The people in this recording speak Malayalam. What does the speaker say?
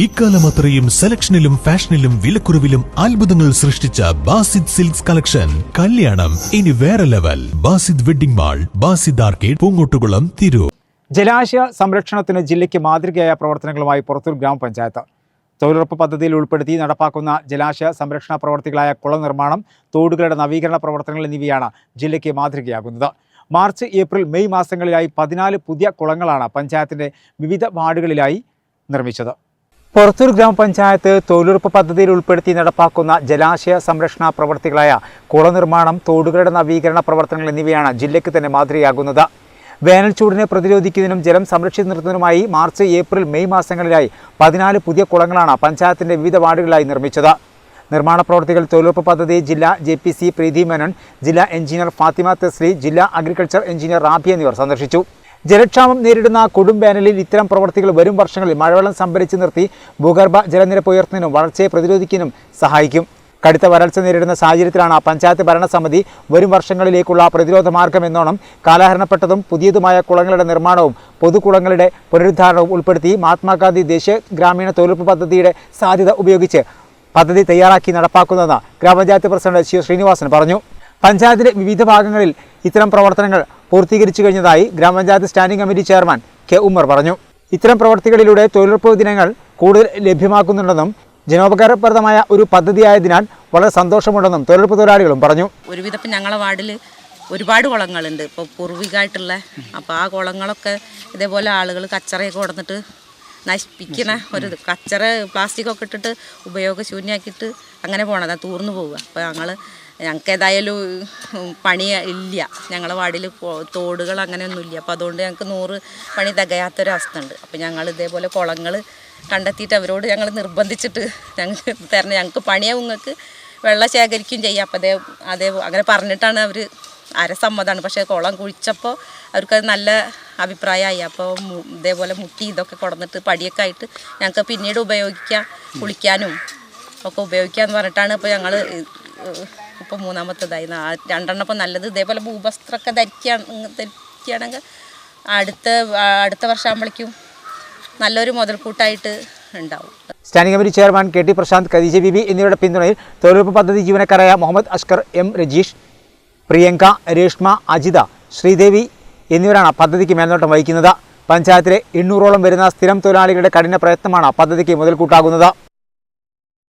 ഈ കാലം അത്രയും സെലക്ഷനിലും ഫാഷനിലും വിലക്കുറവിലും അത്ഭുതങ്ങൾ സൃഷ്ടിച്ച ബാസിദ് സിൽക്സ് കളക്ഷൻ. കല്യാണം ഇനി വേറെ level. Basid wedding mall Basid arcade Poongottukulam Tirur. ജലാശയ സംരക്ഷണത്തിന് ജില്ലയ്ക്ക് മാതൃകയായ പ്രവർത്തനങ്ങളുമായി പുറത്തൂർ ഗ്രാമപഞ്ചായത്ത്. തൊഴിലുറപ്പ് പദ്ധതിയിൽ ഉൾപ്പെടുത്തി നടപ്പാക്കുന്ന ജലാശയ സംരക്ഷണ പ്രവർത്തികളായ കുളം നിർമ്മാണം തോടുകളുടെ നവീകരണ പ്രവർത്തനങ്ങൾ എന്നിവയാണ് ജില്ലയ്ക്ക് മാതൃകയാകുന്നത്. മാർച്ച് ഏപ്രിൽ മെയ് മാസങ്ങളിലായി പതിനാല് പുതിയ കുളങ്ങളാണ് പഞ്ചായത്തിന്റെ വിവിധ വാർഡുകളിലായി നിർമ്മിച്ചത്. പുറത്തൂർ ഗ്രാമപഞ്ചായത്ത് തൊഴിലുറപ്പ് പദ്ധതിയിൽ ഉൾപ്പെടുത്തി നടപ്പാക്കുന്ന ജലാശയ സംരക്ഷണ പ്രവർത്തികളായ കുളനിർമ്മാണം തോടുകളുടെ നവീകരണ പ്രവർത്തനങ്ങൾ എന്നിവയാണ് ജില്ലയ്ക്ക് തന്നെ മാതൃകയാകുന്നത്. വേനൽ ചൂടിനെ പ്രതിരോധിക്കുന്നതിനും ജലം സംരക്ഷിച്ചു നിർത്തുന്നതിനുമായി മാർച്ച് ഏപ്രിൽ മെയ് മാസങ്ങളിലായി പതിനാല് പുതിയ കുളങ്ങളാണ് പഞ്ചായത്തിന്റെ വിവിധ വാർഡുകളിലായി നിർമ്മിച്ചത്. നിർമ്മാണ പ്രവർത്തികൾ തൊഴിലുറപ്പ് പദ്ധതി ജില്ലാ J P C Preethi Menon ജില്ലാ എഞ്ചിനീയർ ഫാത്തിമ തെസ്ലി ജില്ലാ അഗ്രികൾച്ചർ എഞ്ചിനീയർ റാബി എന്നിവർ സന്ദർശിച്ചു. ജലക്ഷാമം നേരിടുന്ന കൊടുംവേനലിൽ ഇത്തരം പ്രവർത്തികൾ വരും വർഷങ്ങളിൽ മഴവെള്ളം സംഭരിച്ചു നിർത്തി ഭൂഗർഭ ജലനിരപ്പ് ഉയർത്തുന്നതിനും വളർച്ചയെ പ്രതിരോധിക്കാനും സഹായിക്കും. കടുത്ത വരൾച്ച നേരിടുന്ന സാഹചര്യത്തിലാണ് പഞ്ചായത്ത് ഭരണസമിതി വരും വർഷങ്ങളിലേക്കുള്ള പ്രതിരോധ മാർഗം എന്നോണം കാലഹരണപ്പെട്ടതും പുതിയതുമായ കുളങ്ങളുടെ നിർമ്മാണവും പൊതുകുളങ്ങളുടെ പുനരുദ്ധാരണവും ഉൾപ്പെടുത്തി മഹാത്മാഗാന്ധി ദേശീയ ഗ്രാമീണ തൊഴിലുറപ്പ് പദ്ധതിയുടെ സാധ്യത ഉപയോഗിച്ച് പദ്ധതി തയ്യാറാക്കി നടപ്പാക്കുന്നതെന്ന് ഗ്രാമപഞ്ചായത്ത് പ്രസിഡന്റ് ശിവ ശ്രീനിവാസൻ പറഞ്ഞു. പഞ്ചായത്തിലെ വിവിധ ഭാഗങ്ങളിൽ ഇത്തരം പ്രവർത്തനങ്ങൾ പൂർത്തീകരിച്ചു കഴിഞ്ഞതായി ഗ്രാമപഞ്ചായത്ത് standing committee chairman K Ummer പറഞ്ഞു. ഇത്തരം പ്രവർത്തികളിലൂടെ തൊഴിലുറപ്പ് ദിനങ്ങൾ കൂടുതൽ ലഭ്യമാക്കുന്നുണ്ടെന്നും ജനോപകാരപ്രദമായ ഒരു പദ്ധതിയായതിനാൽ വളരെ സന്തോഷമുണ്ടെന്നും തൊഴിലുറപ്പ് തൊഴിലാളികളും പറഞ്ഞു. ഒരുവിധപ്പം ഞങ്ങളെ വാർഡിൽ ഒരുപാട് കുളങ്ങളുണ്ട്. ഇപ്പോൾ പൂർവികമായിട്ടുള്ള അപ്പോൾ ആ കുളങ്ങളൊക്കെ ഇതേപോലെ ആളുകൾ കച്ചറയൊക്കെ കൊടുത്തിട്ട് നശിപ്പിക്കുന്ന ഒരു. കച്ചറ പ്ലാസ്റ്റിക്കൊക്കെ ഇട്ടിട്ട് ഉപയോഗശൂന്യമാക്കിയിട്ട് അങ്ങനെ പോകണതാണ് തൂർന്നു പോവുക. അപ്പോൾ ഞങ്ങൾ ഞങ്ങൾക്ക് ഏതായാലും പണി ഇല്ല. ഞങ്ങളെ വാർഡിൽ തോടുകൾ അങ്ങനെയൊന്നും ഇല്ല അപ്പോൾ അതുകൊണ്ട് ഞങ്ങൾക്ക് നൂറ് പണി തികയാത്തൊരവസ്ഥ ഉണ്ട് അപ്പോൾ ഞങ്ങൾ ഇതേപോലെ കുളങ്ങൾ കണ്ടെത്തിയിട്ട് അവരോട് ഞങ്ങൾ നിർബന്ധിച്ചിട്ട് ഞങ്ങൾക്ക് തരണം. ഞങ്ങൾക്ക് പണിയാവും. നിങ്ങൾക്ക് വെള്ളം ശേഖരിക്കുകയും ചെയ്യാം. അപ്പോൾ അതേ അതേ അങ്ങനെ പറഞ്ഞിട്ടാണ് അവർ അരസമ്മതമാണ് പക്ഷേ കുളം കുഴിച്ചപ്പോൾ അവർക്കത് നല്ല അഭിപ്രായമായി. അപ്പോൾ ഇതേപോലെ മുട്ടി ഇതൊക്കെ കൊടുന്നിട്ട് പടിയൊക്കെ ആയിട്ട് ഞങ്ങൾക്ക് പിന്നീട് ഉപയോഗിക്കാം കുളിക്കാനും ഒക്കെ ഉപയോഗിക്കാമെന്ന് പറഞ്ഞിട്ടാണ് ഇപ്പോൾ ഞങ്ങൾ ഇപ്പോൾ മൂന്നാമത്തേതായി. രണ്ടെണ്ണപ്പം നല്ലത്. ഇതേപോലെ ഭൂവസ്ത്രമൊക്കെ ധരിക്കുകയാണ് ധരിക്കുകയാണെങ്കിൽ അടുത്ത അടുത്ത വർഷമാകുമ്പോഴേക്കും നല്ലൊരു മുതൽക്കൂട്ടായിട്ട് ഉണ്ടാവും. Standing committee chairman K T Prashanth Khadeeja Bibi എന്നിവരുടെ പിന്തുണയിൽ തൊഴിലുറപ്പ് പദ്ധതി ജീവനക്കാരായ മുഹമ്മദ് അഷ്കർ എം രജീഷ് പ്രിയങ്ക രേഷ്മ അജിത ശ്രീദേവി എന്നിവരാണ് പദ്ധതിക്ക് മേൽനോട്ടം വഹിക്കുന്നത്. പഞ്ചായത്തിലെ എണ്ണൂറോളം വരുന്ന സ്ഥിരം തൊഴിലാളികളുടെ കഠിന പ്രയത്നമാണ് പദ്ധതിക്ക് മുതൽക്കൂട്ടാകുന്നത്.